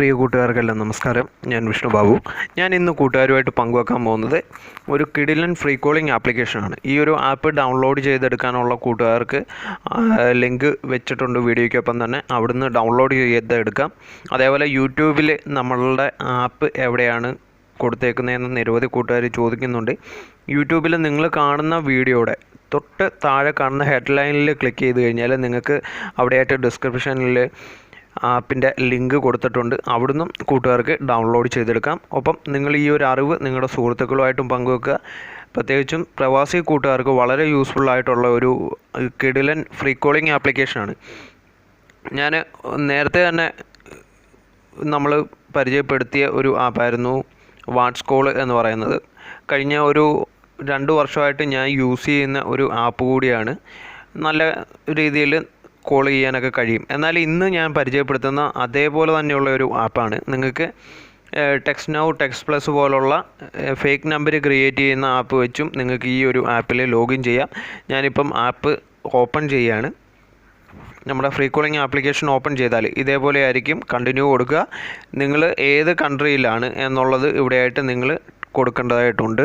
പ്രിയ കൂട്ടുകാർക്കെല്ലാം നമസ്കാരം. ഞാൻ വിഷ്ണുബാബു ഞാൻ ഇന്ന് കൂട്ടുകാരുമായിട്ട് പങ്കുവെക്കാൻ പോകുന്നത് ഒരു കിഡിലൻ ഫ്രീ കോളിംഗ് ആപ്ലിക്കേഷനാണ് ഈ ഒരു ആപ്പ് ഡൗൺലോഡ് ചെയ്തെടുക്കാനുള്ള കൂട്ടുകാർക്ക് ലിങ്ക് വെച്ചിട്ടുണ്ട് വീഡിയോയ്ക്കൊപ്പം തന്നെ. അവിടുന്ന് ഡൗൺലോഡ് ചെയ്തെടുക്കാം. അതേപോലെ യൂട്യൂബിൽ നമ്മളുടെ ആപ്പ് എവിടെയാണ് കൊടുത്തേക്കുന്നതെന്ന് നിരവധി കൂട്ടുകാർ ചോദിക്കുന്നുണ്ട്. യൂട്യൂബിൽ നിങ്ങൾ കാണുന്ന വീഡിയോയുടെ തൊട്ട് താഴെ കാണുന്ന ഹെഡ്ലൈനിൽ ക്ലിക്ക് ചെയ്ത് കഴിഞ്ഞാൽ നിങ്ങൾക്ക് അവിടെയായിട്ട് ഡിസ്ക്രിപ്ഷനിൽ ആപ്പിന്റെ ലിങ്ക് കൊടുത്തിട്ടുണ്ട്. അവിടുന്ന് കൂട്ടുകാർക്ക് ഡൗൺലോഡ് ചെയ്തെടുക്കാം. ഒപ്പം നിങ്ങൾ ഈ ഒരു അറിവ് നിങ്ങളുടെ സുഹൃത്തുക്കളുമായിട്ടും പങ്കുവെക്കുക. പ്രത്യേകിച്ചും പ്രവാസി കൂട്ടുകാർക്ക് വളരെ യൂസ്ഫുൾ ആയിട്ടുള്ള ഒരു കിടിലൻ ഫ്രീ കോളിംഗ് ആപ്ലിക്കേഷനാണ് ഞാൻ നേരത്തെ തന്നെ നമ്മൾ പരിചയപ്പെടുത്തിയ ഒരു ആപ്പായിരുന്നു വാട്സ് കോൾ എന്ന് പറയുന്നത്. കഴിഞ്ഞ ഒരു രണ്ട് വർഷമായിട്ട് ഞാൻ യൂസ് ചെയ്യുന്ന ഒരു ആപ്പ് കൂടിയാണ്. നല്ല രീതിയിൽ കോൾ ചെയ്യാനൊക്കെ കഴിയും. എന്നാൽ ഇന്ന് ഞാൻ പരിചയപ്പെടുത്തുന്ന അതേപോലെ തന്നെയുള്ള ഒരു ആപ്പാണ്. നിങ്ങൾക്ക് ടെക്സ്റ്റ് നൗ ടെക്സ്റ്റ് പ്ലസ് പോലുള്ള ഫേക്ക് നമ്പർ ക്രിയേറ്റ് ചെയ്യുന്ന ആപ്പ് വെച്ചും നിങ്ങൾക്ക് ഈ ഒരു ആപ്പിൽ ലോഗിൻ ചെയ്യാം. ഞാനിപ്പം ആപ്പ് ഓപ്പൺ ചെയ്യുകയാണ് നമ്മുടെ ഫ്രീ കോളിംഗ് ആപ്ലിക്കേഷൻ ഓപ്പൺ ചെയ്താൽ ഇതേപോലെ ആയിരിക്കും. കണ്ടിന്യൂ കൊടുക്കുക. നിങ്ങൾ ഏത് കൺട്രിയിലാണ് എന്നുള്ളത് ഇവിടെയായിട്ട് നിങ്ങൾ കൊടുക്കേണ്ടതായിട്ടുണ്ട്.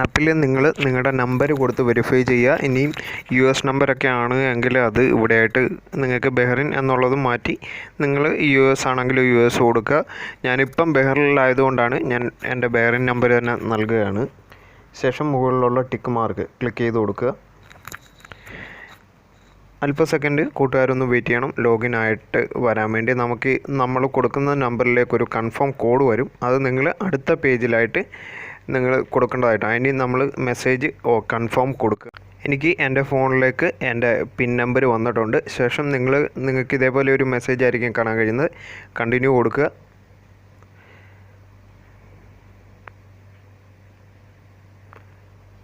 ആപ്പിൽ നിങ്ങൾ നിങ്ങളുടെ നമ്പർ കൊടുത്ത് വെരിഫൈ ചെയ്യുക. ഇനിയും യു എസ് നമ്പറൊക്കെ ആണ് എങ്കിൽ അത് ഇവിടെയായിട്ട് നിങ്ങൾക്ക് ബെഹറിൻ എന്നുള്ളത് മാറ്റി നിങ്ങൾ യു എസ് ആണെങ്കിൽ യു എസ് കൊടുക്കുക. ഞാനിപ്പം ബെഹറിലായതുകൊണ്ടാണ് ഞാൻ എന്റെ ബെഹറിൻ നമ്പർ തന്നെ നൽകുകയാണ്. ശേഷം മുകളിലുള്ള ടിക്ക് മാർക്ക് ക്ലിക്ക് ചെയ്ത് കൊടുക്കുക. അല്പ സെക്കൻഡ് കൂട്ടുകാരൊന്ന് വെയിറ്റ് ചെയ്യണം. ലോഗിൻ ആയിട്ട് വരാൻ വേണ്ടി നമുക്ക് നമ്മൾ കൊടുക്കുന്ന നമ്പറിലേക്ക് ഒരു കൺഫേം കോഡ് വരും. അത് നിങ്ങൾ അടുത്ത പേജിലായിട്ട് നിങ്ങൾ കൊടുക്കേണ്ടതായിട്ടാണ് അതിന് നമ്മൾ മെസ്സേജ് ഓ കൺഫേം കൊടുക്കുക. എനിക്ക് എന്റെ ഫോണിലേക്ക് എന്റെ പിൻ നമ്പർ വന്നിട്ടുണ്ട്. ശേഷം നിങ്ങൾ നിങ്ങൾക്ക് ഇതേപോലെ ഒരു മെസ്സേജ് ആയിരിക്കും കാണാൻ കഴിയുന്നത്. കണ്ടിന്യൂ കൊടുക്കുക.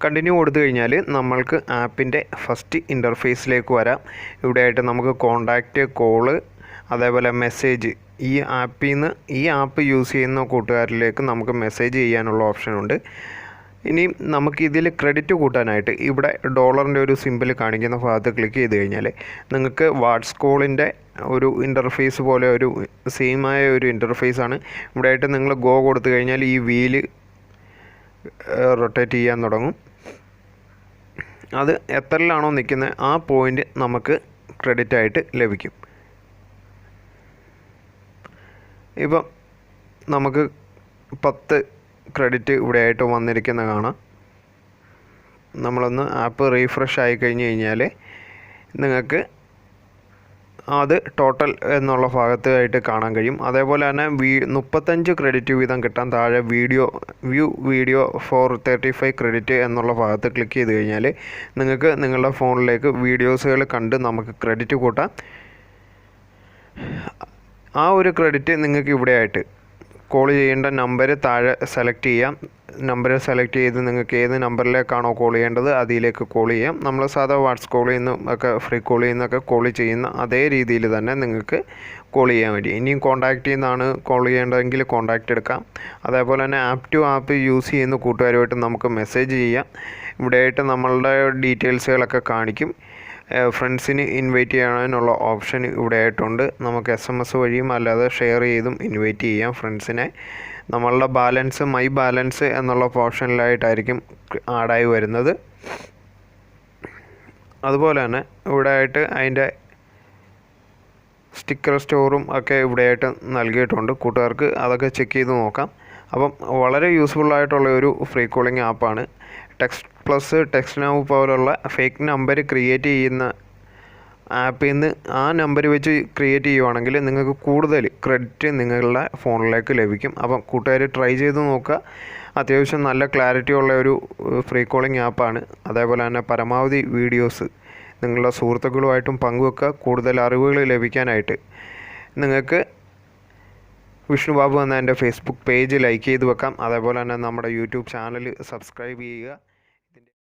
കണ്ടിന്യൂ കൊടുത്തു കഴിഞ്ഞാൽ നമ്മൾക്ക് ആപ്പിന്റെ ഫസ്റ്റ് ഇന്റർഫേസിലേക്ക് വരാം. ഇവിടെയായിട്ട് നമുക്ക് കോണ്ടാക്റ്റ് കോൾ അതേപോലെ മെസ്സേജ് ഈ ആപ്പിൽ നിന്ന് ഈ ആപ്പ് യൂസ് ചെയ്യുന്ന കൂട്ടുകാരിലേക്ക് നമുക്ക് മെസ്സേജ് ചെയ്യാനുള്ള ഓപ്ഷനുണ്ട്. ഇനി നമുക്ക് ഇതിൽ ക്രെഡിറ്റ് കൂട്ടാനായിട്ട് ഇവിടെ ഡോളറിന്റെ ഒരു സിമ്പിൾ കാണിക്കുന്ന ഭാഗത്ത് ക്ലിക്ക് ചെയ്ത് കഴിഞ്ഞാൽ നിങ്ങൾക്ക് വാട്സ് കോളിന്റെ ഒരു ഇന്റർഫേസ് പോലെ ഒരു സെയിമായ ഒരു ഇന്റർഫേസാണ് ഇവിടെ ആയിട്ട് നിങ്ങൾ ഗോ കൊടുത്തു കഴിഞ്ഞാൽ ഈ വീൽ റൊട്ടേറ്റ് ചെയ്യാൻ തുടങ്ങും. അത് എത്രയിലാണോ നിൽക്കുന്നത്? ആ പോയിന്റ് നമുക്ക് ക്രെഡിറ്റ് ആയിട്ട് ലഭിക്കും. ഇപ്പം നമുക്ക് പത്ത് ക്രെഡിറ്റ് ഇവിടെ ആയിട്ട് വന്നിരിക്കുന്ന കാണാം. നമ്മളൊന്ന് ആപ്പ് റീഫ്രഷ് ആയി കഴിഞ്ഞ് കഴിഞ്ഞാൽ നിങ്ങൾക്ക് അത് ടോട്ടൽ എന്നുള്ള ഭാഗത്തായിട്ട് കാണാൻ കഴിയും. അതേപോലെ തന്നെ വീ മുപ്പത്തഞ്ച് ക്രെഡിറ്റ് വീതം കിട്ടാൻ താഴെ video view video four thirty five credit എന്നുള്ള ഭാഗത്ത് ക്ലിക്ക് ചെയ്ത് കഴിഞ്ഞാൽ നിങ്ങൾക്ക് നിങ്ങളുടെ ഫോണിലേക്ക് വീഡിയോസുകൾ കണ്ട് നമുക്ക് ക്രെഡിറ്റ് കൂട്ടാം. ആ ഒരു ക്രെഡിറ്റ് നിങ്ങൾക്ക് ഇവിടെ ആയിട്ട് കോൾ ചെയ്യേണ്ട നമ്പർ താഴെ സെലക്ട് ചെയ്യാം. നമ്പർ സെലക്ട് ചെയ്ത് നിങ്ങൾക്ക് ഏത് നമ്പറിലേക്കാണോ കോൾ ചെയ്യേണ്ടത് അതിലേക്ക് കോൾ ചെയ്യാം. നമ്മൾ സാധാ വാട്സ് കോൾ ചെയ്യുന്ന ഒക്കെ ഫ്രീ കോൾ ചെയ്യുന്നൊക്കെ കോൾ ചെയ്യുന്ന അതേ രീതിയിൽ തന്നെ നിങ്ങൾക്ക് കോൾ ചെയ്യാൻ വേണ്ടി. ഇനിയും കോൺടാക്റ്റ് ചെയ്യുന്നതാണ് കോൾ ചെയ്യേണ്ടതെങ്കിൽ കോൺടാക്റ്റ് എടുക്കാം. അതേപോലെ തന്നെ ആപ്പ് ടു ആപ്പ് യൂസ് ചെയ്യുന്ന കൂട്ടുകാരുമായിട്ട് നമുക്ക് മെസ്സേജ് ചെയ്യാം. ഇവിടെയായിട്ട് നമ്മളുടെ ഡീറ്റെയിൽസുകളൊക്കെ കാണിക്കും. ഫ്രണ്ട്സിന് ഇൻവൈറ്റ് ചെയ്യാനുള്ള ഓപ്ഷൻ ഇവിടെ ആയിട്ടുണ്ട് നമുക്ക് എസ് എം എസ് വഴിയും അല്ലാതെ ഷെയർ ചെയ്തും ഇൻവൈറ്റ് ചെയ്യാം ഫ്രണ്ട്സിനെ. നമ്മളുടെ ബാലൻസ് മൈ ബാലൻസ് എന്നുള്ള ഓപ്ഷനിലായിട്ടായിരിക്കും ആഡായി വരുന്നത്. അതുപോലെ തന്നെ ഇവിടെ ആയിട്ട് അതിന്റെ സ്റ്റിക്കർ സ്റ്റോറും ഒക്കെ ഇവിടെയായിട്ട് നൽകിയിട്ടുണ്ട്. കൂട്ടുകാർക്ക് അതൊക്കെ ചെക്ക് ചെയ്ത് നോക്കാം. അപ്പം വളരെ യൂസ്ഫുൾ ആയിട്ടുള്ള ഒരു ഫ്രീ കോളിംഗ് ആപ്പാണ് ടെക്സ്റ്റ് പ്ലസ് ടെക്സ്റ്റ് നൗ പോലുള്ള ഫേക്ക് നമ്പർ ക്രിയേറ്റ് ചെയ്യുന്ന ആപ്പിൽ നിന്ന് ആ നമ്പർ വെച്ച് ക്രിയേറ്റ് ചെയ്യുവാണെങ്കിൽ നിങ്ങൾക്ക് കൂടുതൽ ക്രെഡിറ്റ് നിങ്ങളുടെ ഫോണിലേക്ക് ലഭിക്കും. അപ്പം കൂട്ടുകാർ ട്രൈ ചെയ്ത് നോക്കുക. അത്യാവശ്യം നല്ല ക്ലാരിറ്റി ഉള്ള ഒരു ഫ്രീ കോളിംഗ് ആപ്പാണ് അതേപോലെ തന്നെ പരമാവധി വീഡിയോസ് നിങ്ങളുടെ സുഹൃത്തുക്കളുമായിട്ടും പങ്കുവെക്കുക. കൂടുതൽ അറിവുകൾ ലഭിക്കാനായിട്ട്. നിങ്ങൾക്ക് വിഷ്ണുബാബു എന്ന എന്റെ ഫേസ്ബുക്ക് പേജ് ലൈക്ക് ചെയ്ത് വെക്കാം. അതേപോലെ തന്നെ നമ്മുടെ യൂട്യൂബ് ചാനൽ സബ്സ്ക്രൈബ് ചെയ്യുക.